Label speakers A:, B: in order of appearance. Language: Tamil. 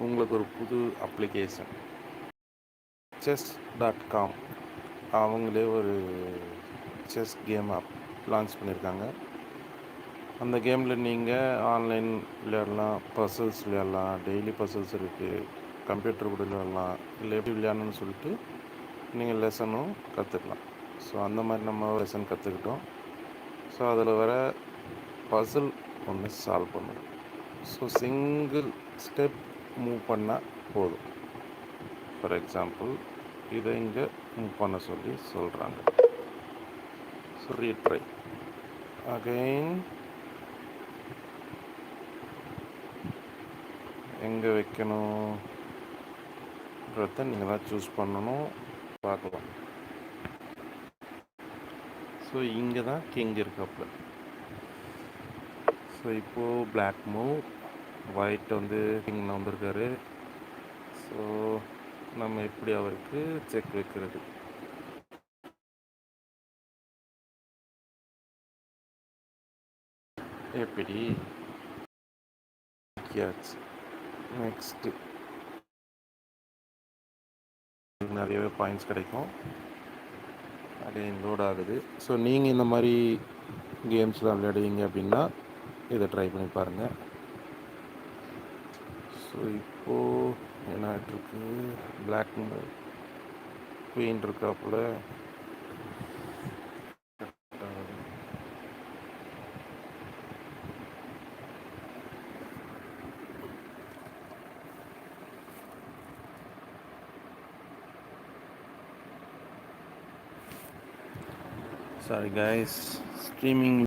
A: உங்களுக்கு ஒரு புது அப்ளிகேஷன் செஸ் டாட் காம் அவங்களே ஒரு செஸ் கேம் அப் லான்ச் பண்ணியிருக்காங்க. அந்த கேமில் நீங்கள் ஆன்லைன் விளையாடலாம் பசில்ஸ் விளையாடலாம் டெய்லி பசில்ஸ் இருக்குது கம்ப்யூட்டர் கூட விளையாடலாம் இல்லை எப்படி விளையாடணும்னு சொல்லிட்டு நீங்கள் லெசனும் கற்றுக்கலாம் ஸோ அந்த மாதிரி நம்ம லெசன் கற்றுக்கிட்டோம் ஸோ அதில் வர பசில் ஒன்று சால்வ் பண்ணணும் ஸோ சிங்கிள் ஸ்டெப் மூவ் பண்ணால் போதும். ஃபார் எக்ஸாம்பிள் இதை இங்கே மூவ் பண்ண சொல்லி சொல்கிறாங்க ஸோ ரீட்ரை அகைன் எங்கே வைக்கணுன்றத நீங்கள் தான் சூஸ் பண்ணணும். பார்க்கலாம். ஸோ இங்கே தான் கிங் இருக்காப்புல. ஸோ இப்போது பிளாக் மூவ் ஒயிட் வந்து கிங்கில் வந்திருக்காரு. ஸோ நம்ம எப்படி அவருக்கு செக் வைக்கிறது? எப்படி? நெக்ஸ்ட்டு நிறையவே பாயிண்ட்ஸ் கிடைக்கும். அகைன் லோட் ஆகுது. ஸோ நீங்கள் இந்த மாதிரி கேம்ஸ்லாம் விளையாடுவீங்க அப்படின்னா இதை ட்ரை பண்ணி பாருங்கள் ஸோ இப்போது என்ன ஆகிட்டுருக்கு பிளாக் குயின் இருக்காப்புல. Sorry guys. Streaming